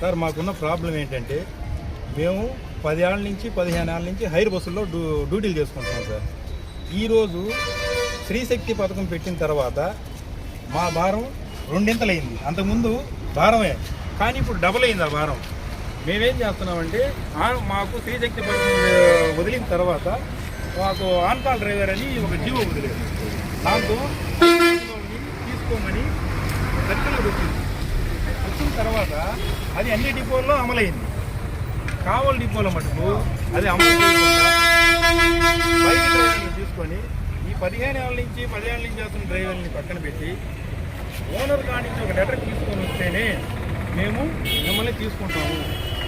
Sir మాకున్న problem ఏంటంటే మేము పదేళ్ళ నుంచి పదిహేను ఏళ్ళ నుంచి హైర్ బస్సుల్లో డ్యూ డ్యూటీలు చేసుకుంటున్నాం సార్. ఈరోజు స్త్రీశక్తి పథకం పెట్టిన తర్వాత మా భారం రెండింతలైంది అంతకుముందు భారమే కానీ ఇప్పుడు డబుల్ అయింది ఆ భారం. మేమేం చేస్తున్నామంటే మాకు స్త్రీశక్తి పథకం వదిలిన తర్వాత మాకు ఆన్కాల్ డ్రైవర్ అని ఒక జీవో వదిలేదు దాంతో తీసుకోమని దక్కలకు వచ్చింది వచ్చిన తర్వాత అది అన్ని డిపోల్లో అమలైంది. కావల్ డిపోలో మటుకు అది అమలు చేయకుండా డ్రైవర్ని తీసుకొని ఈ పదిహేను ఏళ్ళ నుంచి పదిహేను నుంచి చేస్తున్న డ్రైవర్ని పక్కన పెట్టి ఓనర్ కాడి నుంచి ఒక లెటర్ తీసుకొని వస్తేనే మేము మిమ్మల్ని తీసుకుంటాము.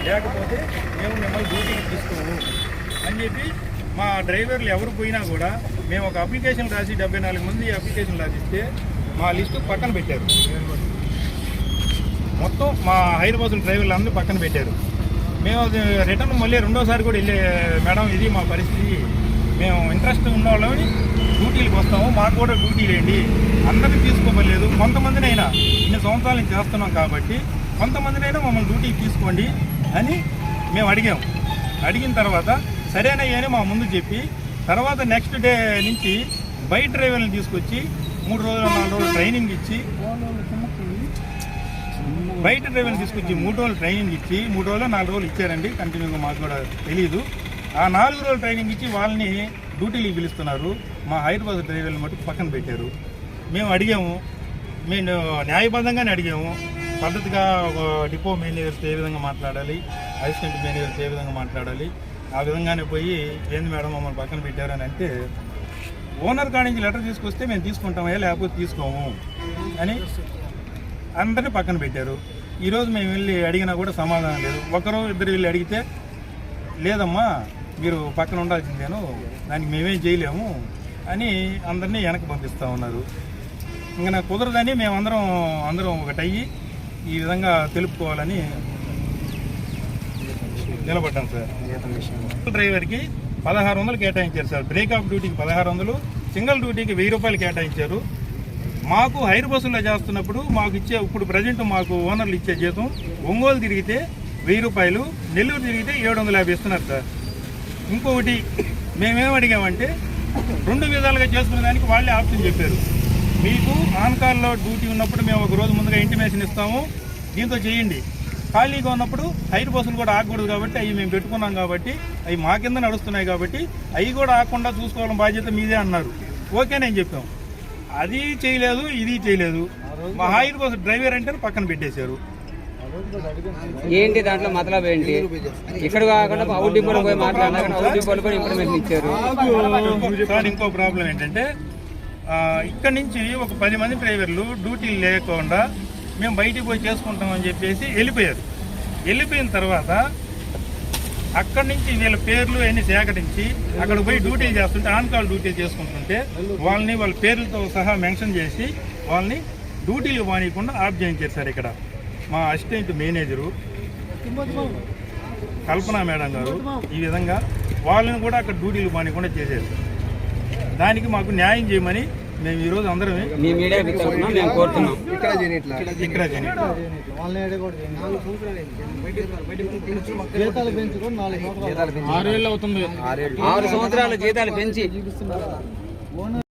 లేకపోతే మేము మిమ్మల్ని డ్యూటీకి తీసుకోము అని చెప్పి మా డ్రైవర్లు ఎవరు పోయినా కూడా మేము ఒక అప్లికేషన్ రాసి డెబ్బై నాలుగు మంది అప్లికేషన్ రాసిస్తే మా లిస్టు పక్కన పెట్టారు. మొత్తం మా హైదరాబాద్ డ్రైవర్లు అందరూ పక్కన పెట్టారు. మేము అది రిటర్న్ మళ్ళీ రెండోసారి కూడా వెళ్ళే మేడం ఇది మా పరిస్థితి. మేము ఇంట్రెస్ట్ ఉన్న వాళ్ళని డ్యూటీలకు వస్తాము మాకు కూడా డ్యూటీలు ఏంటి అందరినీ తీసుకోమలేదు కొంతమందినైనా ఇన్ని సంవత్సరాల నుంచి చేస్తున్నాం కాబట్టి కొంతమందినైనా మమ్మల్ని డ్యూటీకి తీసుకోండి అని మేము అడిగాం. అడిగిన తర్వాత సరేనయ్యని మా ముందు చెప్పి తర్వాత నెక్స్ట్ డే నుంచి బైక్ డ్రైవర్ని తీసుకొచ్చి మూడు రోజులు నాలుగు రోజులు ట్రైనింగ్ ఇచ్చి బయట డ్రైవర్ని తీసుకొచ్చి మూడు రోజులు ట్రైనింగ్ ఇచ్చి మూడు రోజులు నాలుగు రోజులు ఇచ్చారండి. కంటిన్యూగా మాకు కూడా తెలియదు ఆ నాలుగు రోజులు ట్రైనింగ్ ఇచ్చి వాళ్ళని డ్యూటీలకు పిలుస్తున్నారు. మా హైదరాబాద్ డ్రైవర్ని మటుకు పక్కన పెట్టారు. మేము అడిగాము. మేము న్యాయబద్ధంగానే అడిగాము. పద్ధతిగా డిపో మేనేజర్స్ ఏ విధంగా మాట్లాడాలి? అసిస్టెంట్ మేనేజర్స్ ఏ విధంగా మాట్లాడాలి? ఆ విధంగానే పోయి ఏంది మేడం మమ్మల్ని పక్కన పెట్టారని అంటే ఓనర్ కాడి నుంచి లెటర్ తీసుకొస్తే మేము తీసుకుంటామయ్యా లేకపోతే తీసుకోము అని అందరినీ పక్కన పెట్టారు. ఈరోజు మేము వెళ్ళి అడిగినా కూడా సమాధానం లేదు. ఒకరు ఇద్దరు వెళ్ళి అడిగితే లేదమ్మా మీరు పక్కన ఉండాల్సిందేను దానికి మేమేం చేయలేము అని అందరినీ వెనక్కి పంపిస్తూ ఉన్నారు. ఇంకా నాకు కుదరదని మేమందరం అందరం ఒకటయ్యి ఈ విధంగా తెలుపుకోవాలని నిలబడ్డాం సార్. డ్రైవర్కి పదహారు వందలు కేటాయించారు సార్. బ్రేక్ ఆఫ్ డ్యూటీకి పదహారు వందలు సింగిల్ డ్యూటీకి వెయ్యి రూపాయలు కేటాయించారు. మాకు హైర్ బస్సులో చేస్తున్నప్పుడు మాకు ఇచ్చే ఇప్పుడు ప్రజెంట్ మాకు ఓనర్లు ఇచ్చే జీతం ఒంగోలు తిరిగితే వెయ్యి రూపాయలు నెల్లూరు తిరిగితే ఏడు వందల యాభై ఇస్తున్నారు సార్. ఇంకొకటి మేమేం అడిగామంటే రెండు విధాలుగా చేసుకునే దానికి వాళ్ళే ఆప్షన్ చెప్పారు. మీకు ఆన్కాల్లో డ్యూటీ ఉన్నప్పుడు మేము ఒక రోజు ముందుగా ఇంటిమేషన్ ఇస్తాము దీంతో చేయండి. ఖాళీగా ఉన్నప్పుడు హైర్ బస్సులు కూడా ఆగకూడదు కాబట్టి అవి మేము పెట్టుకున్నాం కాబట్టి అవి మా కింద నడుస్తున్నాయి కాబట్టి అవి కూడా ఆగకుండా చూసుకోవాలని బాధ్యత మీదే అన్నారు. ఓకే నేను చెప్పాము అది చేయలేదు ఇది చేయలేదు. మా హైర్ బస్సు డ్రైవర్ అంటే పక్కన పెట్టేశారు. ఏంటి దాంట్లో మతలబ్ ఏంటి? ఇక్కడ కాకుండా అవుట్ డిపోలో పోయి మాట్లాడినా కానీ అవుట్ డిపోలో కూడా ఇన్ఫర్మేషన్ ఇచ్చారు. సార్ ఇంకో ప్రాబ్లం ఏంటంటే ఆ, ఇక్కడ నుంచి ఒక పది మంది డ్రైవర్లు డ్యూటీ లేకుండా మేము బయటికి పోయి చేసుకుంటామని చెప్పేసి వెళ్ళిపోయారు. వెళ్ళిపోయిన తర్వాత అక్కడి నుంచి వీళ్ళ పేర్లు అన్ని సేకరించి అక్కడ పోయి డ్యూటీ చేస్తుంటే ఆన్ కాల్ డ్యూటీ చేసుకుంటుంటే వాళ్ళని వాళ్ళ పేర్లతో సహా మెన్షన్ చేసి వాళ్ళని డ్యూటీలు మానేయకుండా ఆఫ్ చేయించారు సార్ ఇక్కడ. మా అసిస్టెంట్ మేనేజరు కల్పన మేడం గారు ఈ విధంగా వాళ్ళని కూడా అక్కడ డ్యూటీలు మానేయకుండా చేసేది దానికి మాకు న్యాయం చేయమని మేము ఈరోజు అందరం మీ మీడియా తరఫున మేము కోరుతున్నాం. ఇక్కడ ఆరు సంవత్సరాల జీతాలు పెంచి.